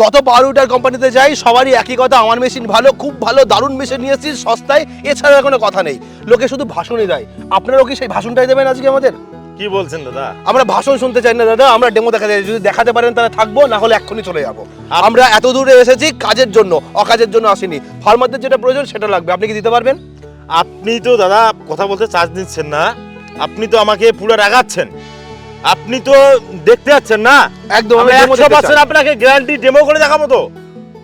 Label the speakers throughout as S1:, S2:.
S1: যত পাউরুটার কোম্পানিতে যাই সবারই একই কথা আমার মেশিন ভালো খুব ভালো দারুণ মেশিন নিয়ে এসেছি সস্তায় এছাড়া কোনো কথা নেই। লোকে শুধু ভাষণই দেয়। আপনারাও কি সেই ভাষণটাই দেবেন আজকে আমাদের?
S2: কি বলছেন দাদা?
S1: আমরা ভাষণ শুনতে চাই না দাদা আমরা ডেমো দেখাতে চাই। যদি দেখাতে পারেন তাহলে থাকব না হলে এক্ষুনি চলে যাব। আমরা এত দূরে এসেছি কাজের জন্য অকাজের জন্য আসিনি। ফার্মারদের যেটা প্রয়োজন সেটা লাগবে। আপনি কি দিতে পারবেন?
S2: আপনি তো দাদা কথা বলতে চার্জ দিচ্ছেন না। আপনি তো আমাকে পুরো রাগাচ্ছেন। আপনি তো দেখতে যাচ্ছেন না?
S1: একদম আমি demo
S2: একশো
S1: দেখতে চাই।
S2: আপনাকে গ্যারান্টি ডেমো করে দেখাবো তো।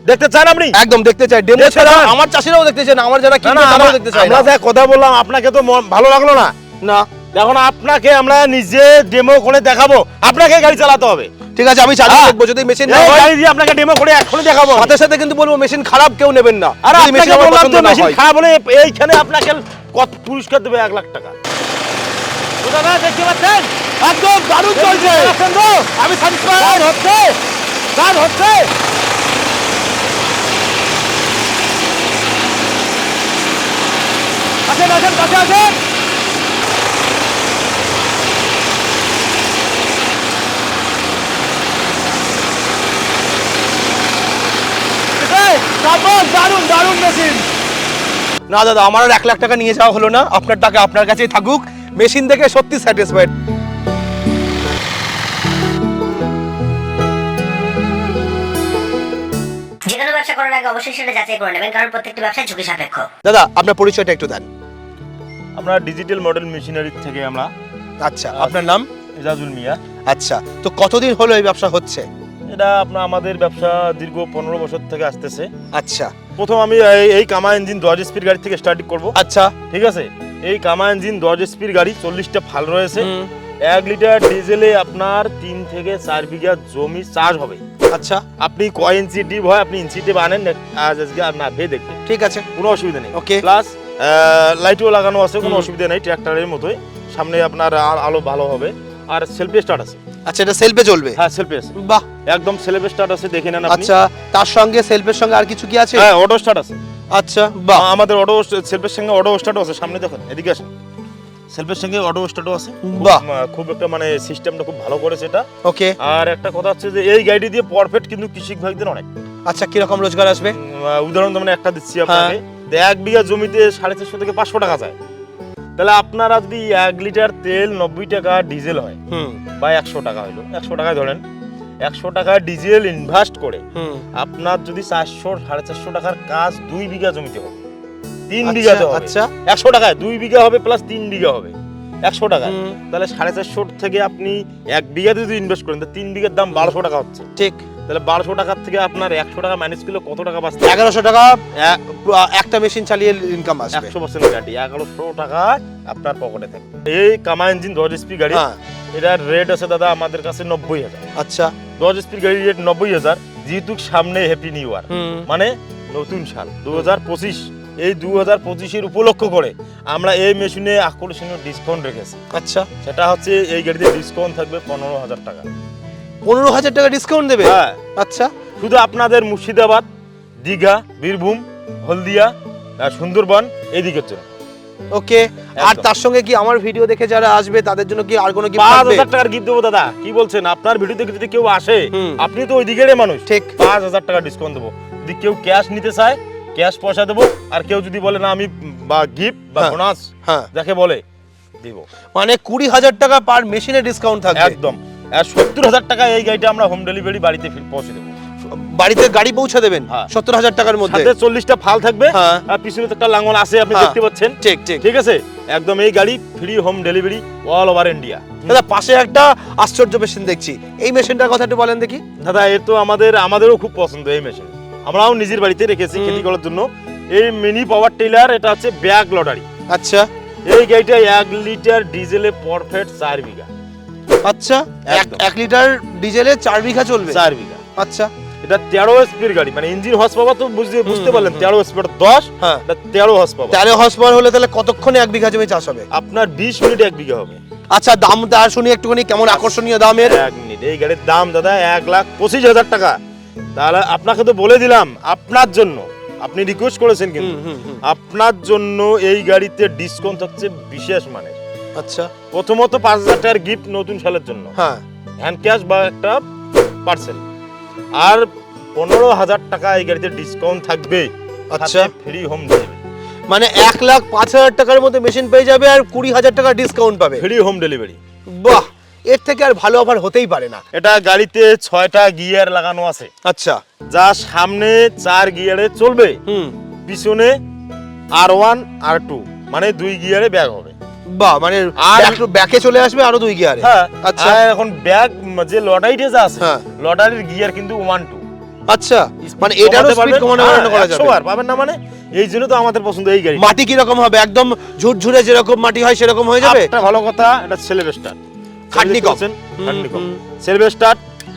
S2: দেখতে চান আপনি?
S1: একদম দেখতে চাই। ডেমো
S2: দেখতে
S1: ছাড়া
S2: চান?
S1: আমার চাষিরাও দেখতে চাই না আমার যারা
S2: না
S1: কিনবে
S2: না
S1: তারাও দেখতে চাই
S2: আমরা
S1: না
S2: যা কথা বললাম আপনাকে তো মন- ভালো লাগল না?
S1: না।
S2: এখন আপনাকে আমরা নিজে ডেমো করে দেখাবো। আপনাকে গাড়ি চালাতে হবে।
S1: ঠিক আছে আমি চালিয়ে
S2: হ্যাঁ।
S1: দেখব। যদি মেশিন না
S2: এই
S1: হয়
S2: গাড়ি দিয়ে আপনাকে ডেমো করে এখনই দেখাবো।
S1: সাথে সাথে কিন্তু বলব মেশিন খারাপ কেউ নেবেন না।
S2: আর
S1: যদি
S2: আপনাকে
S1: machine আমার
S2: বললাম
S1: পছন্দ
S2: তো
S1: না
S2: মেশিন
S1: হয়।
S2: খারাপ হলে এইখানে আপনাকে কত পুরস্কার দেবে এক লাখ টাকা? দাদা দেখতে পাচ্ছেন?
S1: একদম দারুণ চলছে? আমি
S2: হচ্ছে। কাজ হচ্ছে। আসেন আসেন কাছে আসেন।
S1: দারুণ দারুণ মেশিন না দাদা আমার আর এক লাখ টাকা নিয়ে যাওয়া হলো না। আপনার টাকা আপনার কাছেই থাকুক। মেশিন দেখে সত্যি স্যাটিসফাইড
S3: ব্যবসা করার আগে অবশ্যই সেটা যাচাই করে নেবেন কারণ প্রত্যেকটি ব্যবসা ঝুঁকি সাপেক্ষ।
S1: দাদা আপনার পরিচয়টা একটু দেন।
S2: আমরা ডিজিটাল মডেল মেশিনারি থেকে আমরা।
S1: আচ্ছা আপনার নাম?
S2: এজাজুল মিয়া।
S1: আচ্ছা তো কতদিন হলো এই ব্যবসা হচ্ছে?
S2: এটা আপনার আমাদের ব্যবসা দীর্ঘ পনেরো বছর থেকে আসতেছে।
S1: আচ্ছা।
S2: প্রথম আমি এই- এই কামা ইঞ্জিন দশ স্পিড গাড়ি থেকে স্টার্ট করব।
S1: আচ্ছা।
S2: ঠিক আছে? এই কামা ইঞ্জিন দশ স্পিড গাড়ি চল্লিশটা ফাল রয়েছে। এক লিটার ডিজেলে আপনার তিন থেকে চার বিঘা জমি চাষ হবে।
S1: আচ্ছা।
S2: আপনি কয় ইঞ্চি ডিপ হয় আপনি ইঞ্চি ডিপ আনেন আজ আজকে আর না ভেয়ে দেখবেন
S1: ঠিক আছে।
S2: কোনো অসুবিধা নেই।
S1: Okay.
S2: প্লাস লাইটও লাগানো আছে কোনো অসুবিধা নেই ট্র্যাক্টরের মতোই। সামনে আপনার আলো ভালো হবে। আর সেলফি স্টার্ট আছে।
S1: আচ্ছা এটা সেলফে চলবে?
S2: হ্যাঁ সেলফি আছে।
S1: বাহ।
S2: একদম সেলফি স্টার্ট আছে দেখে নেন আপনি।
S1: আচ্ছা তার সঙ্গে সেলফের সঙ্গে আর কিছু কি আছে?
S2: হ্যাঁ অটো স্টার্ট আছে।
S1: আচ্ছা বাহ
S2: আমাদের অটো সেলফের সঙ্গে অটো স্টার্টও আছে সামনে দেখেন এদিকে আসেন। সেলফের সঙ্গে অটো স্টার্টও আছে?
S1: বাহ।
S2: খুব একটা মানে সিস্টেমটা খুব ভালো করেছে এটা।
S1: ওকে
S2: আর একটা কথা হচ্ছে যে এই গাড়ি দিয়ে পারফেক্ট কিন্তু কৃষক ভাইদের অনেক।
S1: আচ্ছা কীরকম রোজগার আসবে?
S2: উদাহরণ মানে একটা দিচ্ছি
S1: হ্যাঁ।
S2: আপনাকে। এক বিঘা জমিতে সাড়ে চারশো থেকে পাঁচশো টাকা যায়। তাহলে আপনারা যদি এক লিটার তেল নব্বই টাকা ডিজেল হয়।
S1: হুম।
S2: বা একশো টাকা হলো একশো টাকায় ধরেন একশো টাকা ডিজেল ইনভেস্ট করে আপনার যদি চারশো সাড়ে চারশো টাকার কাজ দুই বিঘা জমিতে হবে। তিন
S1: বিঘা
S2: বিঘাতে
S1: আচ্ছা।
S2: একশো টাকায় দুই বিঘা হবে প্লাস তিন বিঘা হবে। একশো
S1: টাকা
S2: তাহলে সাড়ে চারশো থেকে আপনি এক বিঘাতে যদি ইনভেস্ট করেন তাহলে তিন বিঘার দাম বারোশো টাকা হচ্ছে।
S1: ঠিক।
S2: তাহলে বারোশো টাকার থেকে আপনার একশো টাকা ম্যানেজ করলে কত টাকা বাঁচতে
S1: এগারোশো টাকা এক- একটা মেশিন চালিয়ে ইনকাম আসবে।
S2: একশো পার্সেন্ট গ্যারান্টি এগারোশো টাকা আপনার পকেটে থাকবে। এই কামা ইঞ্জিন দশ স্পি গাড়ি
S1: হ্যাঁ।
S2: এটার রেট আছে দাদা আমাদের কাছে নব্বই হাজার।
S1: আচ্ছা।
S2: দশ স্পি গাড়ির রেট নব্বই হাজার যেহেতু সামনে হ্যাপি নিউ ইয়ার মানে নতুন সাল দু হাজার পঁচিশ। এই দু হাজার পঁচিশের উপলক্ষ করে আমরা এই মেশিনে আকর্ষণীয় ডিসকাউন্ট রেখেছি।
S1: আচ্ছা।
S2: সেটা হচ্ছে এই গাড়িতে ডিসকাউন্ট থাকবে পনেরো হাজার টাকা।
S1: পনেরো হাজার টাকা ডিসকাউন্ট দেবে?
S2: হ্যাঁ।
S1: আচ্ছা।
S2: শুধু আপনাদের মুর্শিদাবাদ দীঘা বীরভূম হলদিয়া আর সুন্দরবন এই দিকের জন্য।
S1: ওকে আর তার সঙ্গে কি আমার ভিডিও দেখে যারা আসবে তাদের জন্য কি আর কোনো কি
S2: পাঁচ হাজার টাকার গিফট দেবো দাদা। কি বলছেন? আপনার ভিডিও দেখে যদি কেউ আসে আপনি তো ওই দিকের মানুষ।
S1: ঠিক।
S2: পাঁচ হাজার টাকা ডিসকাউন্ট দেবো। যদি কেউ ক্যাশ নিতে চায় ক্যাশ পয়সা দেবো। আর কেউ যদি বলে না আমি বা গিফট বা
S1: হ্যাঁ।
S2: বোনাস
S1: হ্যাঁ।
S2: যাকে বলে দিব।
S1: মানে কুড়ি হাজার টাকা পার মেশিনে ডিসকাউন্ট থাকবে।
S2: একদম। আর সত্তর হাজার টাকা এই গাড়িটা আমরা হোম ডেলিভারি বাড়িতে পৌঁছে দেবো।
S1: বাড়িতে গাড়ি পৌঁছে দেবেন
S2: হ্যাঁ।
S1: সত্তর হাজার টাকার মধ্যে।
S2: সাথে চল্লিশটা ফাল থাকবে।
S1: হ্যাঁ।
S2: আর পিছনে একটা লাঙ্গল আছে আপনি
S1: হ্যাঁ।
S2: দেখতে পাচ্ছেন।
S1: ঠিক ঠিক।
S2: ঠিক আছে? একদম এই গাড়ি free home delivery all over India
S1: দাদা পাশে একটা আশ্চর্য মেশিন দেখছি। এই মেশিনটার কথা একটু বলেন দেখি।
S2: দাদা এর তো আমাদের আমাদেরও খুব পছন্দ এই মেশিন আমরাও নিজের বাড়িতে রেখেছি। খেতি করার জন্য। এই মিনি পাওয়ার টেলার এটা হচ্ছে ব্যাগ লটারি
S1: আচ্ছা।
S2: এই গাড়িটা এক লিটার ডিজেলে পারফেক্ট চার বিঘা।
S1: আচ্ছা এক লিটার ডিজেলে চার বিঘা চলবে?
S2: চার বিঘা।
S1: আচ্ছা।
S2: এটা তেরো স্পিড গাড়ি মানে ইঞ্জিন হর্স পাওয়ার তো বুঝতে বুঝতে পারলেন তেরো স্পিড দশ
S1: হ্যাঁ।
S2: তেরো হর্স পাওয়ার
S1: তেরো হর্স পাওয়ার হলে তাহলে কতক্ষণে এক বিঘা জমি চাষ হবে?
S2: আপনার বিশ মিনিট এক বিঘা হবে।
S1: আচ্ছা দাম তার শুনি একটুখানি কেমন আকর্ষণীয় দামের?
S2: এক মিনিট এই গাড়ির দাম দাদা এক লাখ পঁচিশ হাজার টাকা। তাহলে আপনাকে তো বলে দিলাম আপনার জন্য আপনি রিকোয়েস্ট করেছেন কিন্তু। আপনার জন্য এই গাড়িতে ডিসকাউন্ট হচ্ছে বিশেষ মানের।
S1: আচ্ছা।
S2: প্রথমত পাঁচ হাজার টাকার গিফট নতুন সালের জন্য।
S1: হ্যাঁ।
S2: হ্যান্ড ক্যাশ বা একটা পার্সেল আর পনেরো হাজার টাকা এই গাড়িতে ডিসকাউন্ট থাকবে।
S1: আচ্ছা।
S2: ফ্রি হোম ডেলিভারি
S1: মানে এক লাখ পাঁচ হাজার টাকার মধ্যে মেশিন পেয়ে যাবে আর কুড়ি হাজার টাকা ডিসকাউন্ট পাবে।
S2: ফ্রি হোম ডেলিভারি
S1: বাহ! এর থেকে আর ভালো অফার হতেই পারে না।
S2: এটা গাড়িতে ছয়টা গিয়ার লাগানো আছে।
S1: আচ্ছা।
S2: যা সামনে চার গিয়ারে চলবে।
S1: হুম।
S2: পিছনে আর ওয়ান আর টু মানে দুই গিয়ারে ব্যাগ হবে।
S1: বাহ মানে
S2: আর-
S1: ব্যাক- ব্যাকে চলে আসবে আরও দুই গিয়ারে
S2: হ্যাঁ
S1: আচ্ছা।
S2: এখন ব্যাগ যে আছে
S1: হ্যাঁ।
S2: লটারির গিয়ার কিন্তু ওয়ান টু
S1: আচ্ছা মানে এটারও স্পিড কমানো বাড়ানো করা যাবে।
S2: হ্যাঁ, পাবেন না মানে? এই জন্য তো আমাদের পছন্দ এই গাড়ি
S1: মাটি কি রকম হবে? একদম ঝুরঝুরে যেরকম মাটি হয় সেরকম হয়ে যাবে?
S2: একটা ভালো কথা এটা
S1: খাটনি কম।
S2: খাটনি কম।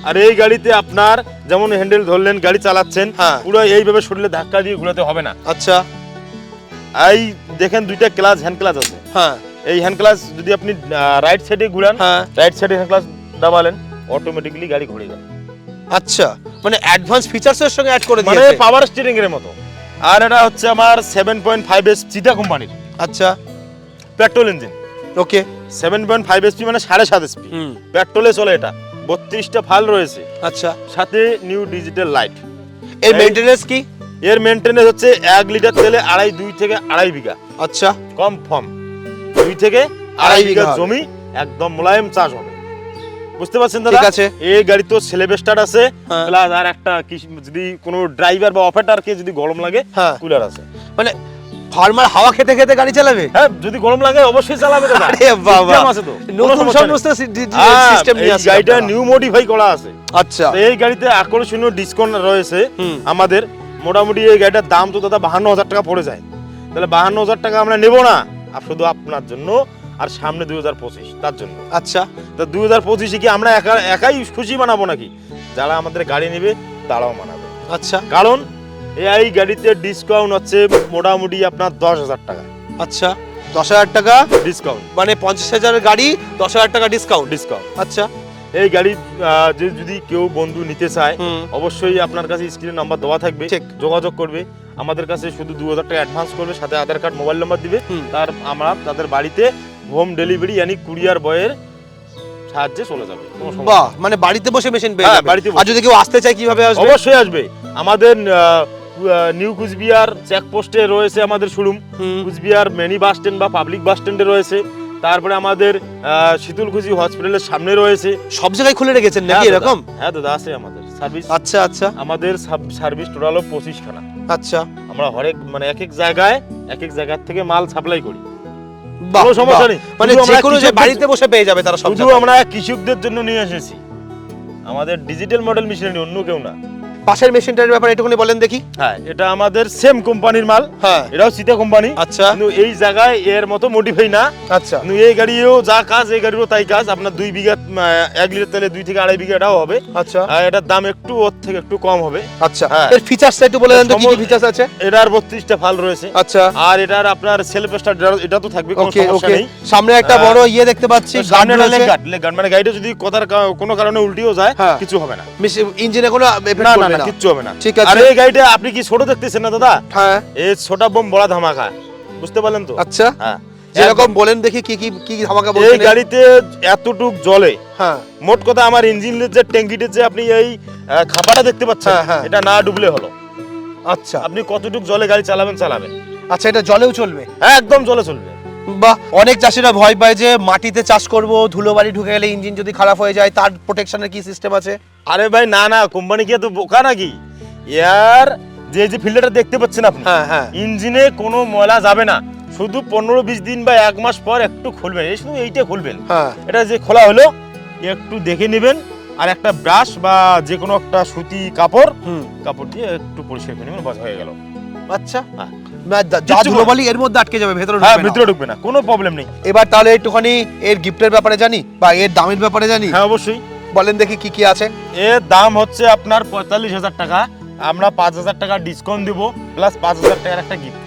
S2: আর এই গাড়িতে আপনার যেমন হ্যান্ডেল ধরলেন গাড়ি চালাচ্ছেন
S1: হ্যাঁ।
S2: পুরো এইভাবে শরীরে ধাক্কা দিয়ে ঘুরাতে হবে না।
S1: আচ্ছা।
S2: এই দেখেন দুইটা ক্লাস হ্যান্ড ক্লাস আছে।
S1: হ্যাঁ।
S2: এই হ্যান্ড ক্লাস যদি আপনি রাইট সাইডে ঘুরান
S1: হ্যাঁ।
S2: রাইট সাইডে হ্যান্ড ক্লাস দাবালেন অটোমেটিক্যালি গাড়ি ঘুরে যাবে।
S1: আচ্ছা মানে অ্যাডভান্স ফিচারস এর সঙ্গে অ্যাড করে দিয়েছে?
S2: মানে পাওয়ার স্টিয়ারিং এর মতো। আর এটা হচ্ছে আমার সেভেন পয়েন্ট ফাইভ এস চিতা কোম্পানির।
S1: আচ্ছা।
S2: Petrol engine
S1: okay
S2: seven point five SP মানে সাড়ে সাত এসপি
S1: হুম।
S2: পেট্রোলে চলে এটা। বত্রিশটা ফাল রয়েছে।
S1: আচ্ছা।
S2: সাথে নিউ ডিজিটাল
S1: লাইটের
S2: এই-
S1: মেইনটেনেন্স কি?
S2: এর মেনটেনেন্স হচ্ছে এক লিটার তেলে আড়াই দুই থেকে আড়াই বিঘা।
S1: আচ্ছা।
S2: কম ফর্ম দুই থেকে
S1: আড়াই বিঘা
S2: জমি একদম মোলায়েম চাষ হবে। বুঝতে পারছেন দাদা?
S1: ঠিক আছে।
S2: এই গাড়ি তো আছে।
S1: হ্যাঁ।
S2: প্লাস আর একটা যদি কোনো ড্রাইভার বা অপারেটরকে যদি গরম লাগে
S1: হ্যাঁ।
S2: কুলার আছে।
S1: মানে ফার্মার হাওয়া খেতে খেতে গাড়ি চালাবে?
S2: হ্যাঁ যদি গরম লাগে অবশ্যই চালাবে দাদা।
S1: আরে বাবা।
S2: আছে তো।
S1: নতুন সমস্ত সিস্টেম নিয়ে আসছে
S2: গাড়িটা নিউ মডিফাই করা আছে।
S1: আচ্ছা।
S2: এই গাড়িতে আকর্ষণীয় ডিসকাউন্ট রয়েছে আমাদের। মোটামুটি এই গাড়িটার দাম তো দাদা বাহান্ন হাজার টাকা পড়ে যায়। তাহলে বাহান্ন হাজার টাকা আমরা নেব না। আর শুধু আপনার জন্য আর সামনে দুই হাজার পঁচিশ তার জন্য।
S1: আচ্ছা।
S2: তো দুই হাজার পঁচিশে কি আমরা একা একাই খুশি মানাবো নাকি? যারা আমাদের গাড়ি নেবে তারাও মানাবে।
S1: আচ্ছা।
S2: কারণ এই গাড়িতে ডিসকাউন্ট হচ্ছে মোটামুটি আপনার দশ হাজার টাকা।
S1: আচ্ছা দশ হাজার টাকা?
S2: ডিসকাউন্ট
S1: মানে পঞ্চাশ হাজারের গাড়ি দশ হাজার টাকা ডিসকাউন্ট
S2: ডিসকাউন্ট
S1: আচ্ছা।
S2: এই গাড়ি যে যদি কেউ বন্ধু নিতে চায় অবশ্যই আপনার কাছে স্ক্রিনে নাম্বার দেওয়া থাকবে যোগাযোগ করবে। আমাদের কাছে শুধু দু হাজার টাকা অ্যাডভান্স করবে সাথে আধার কার্ড মোবাইল নাম্বার দিবে। তার আমরা তাদের বাড়িতে হোম ডেলিভারি ইয়ানি কুরিয়ার বয়ের সাহায্যে চলে যাবে।
S1: বাহ মানে বাড়িতে বসে মেশিন পেয়ে
S2: হ্যাঁ,
S1: যাবে।
S2: বাড়িতে
S1: আর যদি কেউ আসতে চায় কীভাবে। আসবে?
S2: অবশ্যই আসবে। আমাদের নিউ কুচবিহার চেকপোস্টে রয়েছে আমাদের showroom Cooch Behar mini bus stand বা পাবলিক বাস স্ট্যান্ডে রয়েছে। তারপরে আমাদের শীতলকুচি হসপিটালের সামনে রয়েছে।
S1: সব জায়গায় খুলে রেখেছেন নাকি
S2: হ্যাঁ
S1: এরকম?
S2: হ্যাঁ দাদা আছে আমাদের। সার্ভিস
S1: আচ্ছা আচ্ছা।
S2: আমাদের সার্ভিস টোটাল পঁচিশ খানা
S1: আচ্ছা।
S2: আমরা হরেক মানে এক এক জায়গায় এক এক জায়গার থেকে মাল সাপ্লাই করি। কোনো সমস্যা নেই।
S1: মানে যে কোনো যে বাড়িতে বসে পেয়ে যাবে তারা সব
S2: আমরা কৃষকদের জন্য নিয়ে এসেছি। আমাদের ডিজিটাল মডেল মেশিনারি অন্য কেউ না।
S1: পাশের মেশিনটার ব্যাপারে একটুখানি বলেন দেখি।
S2: হ্যাঁ এটা আমাদের সেম কোম্পানির মাল।
S1: হ্যাঁ।
S2: এটাও সিটা কোম্পানি
S1: আচ্ছা।
S2: কিন্তু এই জায়গায় এর মতো মডিফাই না।
S1: আচ্ছা।
S2: কিন্তু এই গাড়িও যা কাজ এই গাড়িরও তাই কাজ। আপনার দুই বিঘা এক লিটার তেলে দুই থেকে আড়াই বিঘা এটাও হবে।
S1: আচ্ছা।
S2: আর এটার দাম একটু ওর থেকে একটু কম হবে।
S1: আচ্ছা।
S2: হ্যাঁ।
S1: এর ফিচারসটা একটু বলে দেন তো কি ফিচারস আছে?
S2: এটার বত্রিশটা ফাল রয়েছে।
S1: আচ্ছা।
S2: আর এটার আপনার সেলফ স্টার্ট এটা তো থাকবে কোনো সমস্যা নেই।
S1: সামনে একটা
S2: হ্যাঁ।
S1: বড় ইয়ে দেখতে পাচ্ছি
S2: সামনে লেগ গার্ড লেগ গার্ড মানে গাড়িটা যদি কোথার কোনো কারণে উল্টিও যায়
S1: হ্যাঁ।
S2: কিছু হবে না।
S1: ইঞ্জিনে কোনো এফেক্ট
S2: না। না না।
S1: না
S2: কিচ্ছু হবে না।
S1: ঠিক আছে।
S2: আর এই গাড়িটা আপনি কি ছোট দেখতেছেন না দাদা?
S1: হ্যাঁ।
S2: এই ছোটা বোম বড় ধামাকা। বুঝতে পারলেন তো?
S1: আচ্ছা।
S2: হ্যাঁ।
S1: যেরকম বলেন দেখি কি কি কি ধামাকা
S2: এই গাড়িতে এতটুক জলে
S1: হ্যাঁ।
S2: মোট কথা আমার ইঞ্জিনের যে ট্যাঙ্কিতে যে আপনি এই খাপাটা দেখতে পাচ্ছেন
S1: হ্যাঁ, হ্যাঁ।
S2: এটা না ডুবলে হলো।
S1: আচ্ছা।
S2: আপনি কতটুক জলে গাড়ি চালাবেন চালাবেন।
S1: আচ্ছা এটা জলেও চলবে?
S2: হ্যাঁ একদম জলে চলবে।
S1: বাহ অনেক চাষিরা ভয় পায় যে মাটিতে চাষ করব ধুলোবাড়ি ঢুকে গেলে ইঞ্জিন যদি খারাপ হয়ে যায় তার প্রোটেকশনের কি সিস্টেম আছে?
S2: আরে ভাই না না কোম্পানি কি এত বোকা নাকি? এর যে যে ফিল্টারটা দেখতে পাচ্ছেন আপনি
S1: হ্যাঁ হ্যাঁ।
S2: ইঞ্জিনে কোনো ময়লা যাবে না। শুধু পনেরো বিশ দিন বা এক মাস পর একটু খুলবেন এই শুধু এইটা খুলবেন।
S1: হ্যাঁ।
S2: এটা যে খোলা হলো একটু দেখে নেবেন আর একটা ব্রাশ বা যে কোনো একটা সুতি কাপড় কাপড় দিয়ে একটু পরিষ্কার করে নেবেন বাস হয়ে গেল।
S1: আচ্ছা।
S2: হ্যাঁ।
S1: যা- ধুলোবালি এর মধ্যে আটকে যাবে ভেতরে
S2: হ্যাঁ
S1: না।
S2: ঢুকবে না কোনো প্রবলেম নেই।
S1: এবার তাহলে একটুখানি এর গিফটের ব্যাপারে জানি বা এর দামের ব্যাপারে জানি?
S2: হ্যাঁ অবশ্যই।
S1: বলেন দেখি কি কি আছে।
S2: এর দাম হচ্ছে আপনার পঁয়তাল্লিশ হাজার টাকা। আমরা পাঁচ হাজার টাকা ডিসকাউন্ট দিব প্লাস পাঁচ হাজার টাকার একটা গিফট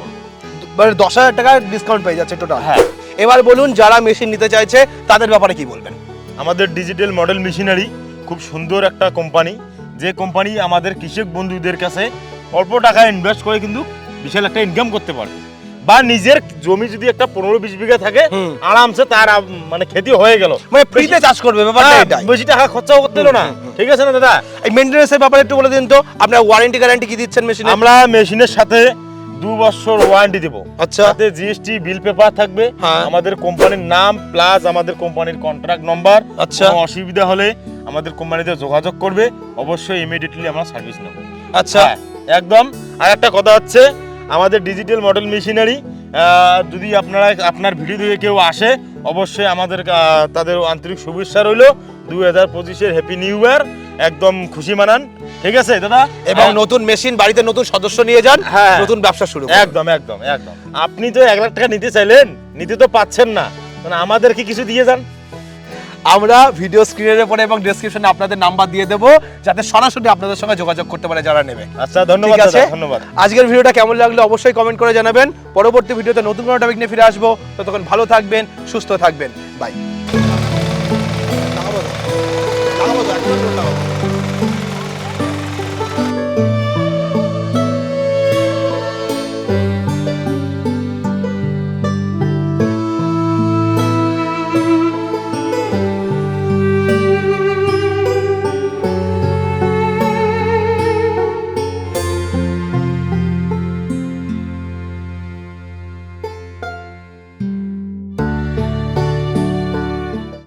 S1: মানে দশ হাজার টাকা ডিসকাউন্ট পেয়ে যাচ্ছে টোটাল
S2: হ্যাঁ।
S1: এবার বলুন যারা মেশিন নিতে চাইছে তাদের ব্যাপারে কি বলবেন?
S2: আমাদের ডিজিটাল মডেল মেশিনারি খুব সুন্দর একটা কোম্পানি যে কোম্পানি আমাদের কৃষক বন্ধুদের কাছে অল্প টাকা ইনভেস্ট করে কিন্তু বিশাল একটা ইনকাম করতে পারে। বা নিজের জমি যদি একটা পনেরো বিশ বিঘা থাকে আরামসে তার মানে খেতি হয়ে গেল।
S1: মানে ফ্রিতে চাষ করবে ব্যাপারটা
S2: হ্যাঁ, বেশি টাকা খরচাও করতে হলো না। ঠিক আছে না দাদা?
S1: এই মেইনটেনেন্সের ব্যাপারে একটু বলে দিন তো। আপনার ওয়ারেন্টি গ্যারান্টি কি দিচ্ছেন মেশিনে
S2: আমরা মেশিনের সাথে দু বছর ওয়ারেন্টি দেবো।
S1: আচ্ছা।
S2: সাথে জিএসটি বিল পেপার থাকবে।
S1: হ্যাঁ।
S2: আমাদের কোম্পানির নাম প্লাস আমাদের কোম্পানির কন্ট্রাক্ট নম্বর
S1: আচ্ছা।
S2: অসুবিধা হলে আমাদের কোম্পানিতে যোগাযোগ করবে। অবশ্যই ইমিডিয়েটলি আমরা সার্ভিস নেব।
S1: আচ্ছা।
S2: হ্যাঁ, একদম। আর একটা কথা হচ্ছে আমাদের ডিজিটাল মডেল মেশিনারি যদি আপনারা আপনার ভিডিও দিয়ে কেউ আসে অবশ্যই আমাদের তাদের আন্তরিক শুভেচ্ছা রইল। দুই হাজার পঁচিশের হ্যাপি নিউ ইয়ার একদম খুশি মানান। ঠিক আছে দাদা?
S1: এবং। নতুন মেশিন বাড়িতে নতুন সদস্য নিয়ে যান
S2: হ্যাঁ।
S1: নতুন ব্যবসা শুরু
S2: একদম একদম একদম। আপনি তো এক লাখ টাকা নিতে চাইলেন নিতে তো পাচ্ছেন না। মানে আমাদেরকে কিছু দিয়ে যান।
S1: আমরা ভিডিও স্ক্রিনের উপরে এবং ডেসক্রিপশনে আপনাদের নাম্বার দিয়ে দেবো যাতে সরাসরি আপনাদের সঙ্গে যোগাযোগ করতে পারে যারা নেবে।
S2: আচ্ছা ধন্যবাদ
S1: আছে?
S2: ধন্যবাদ।
S1: আজকের ভিডিওটা কেমন লাগল অবশ্যই কমেন্ট করে জানাবেন। পরবর্তী ভিডিওতে নতুন কোনো টপিক নিয়ে ফিরে আসব। ততক্ষণ ভালো থাকবেন সুস্থ থাকবেন। বাই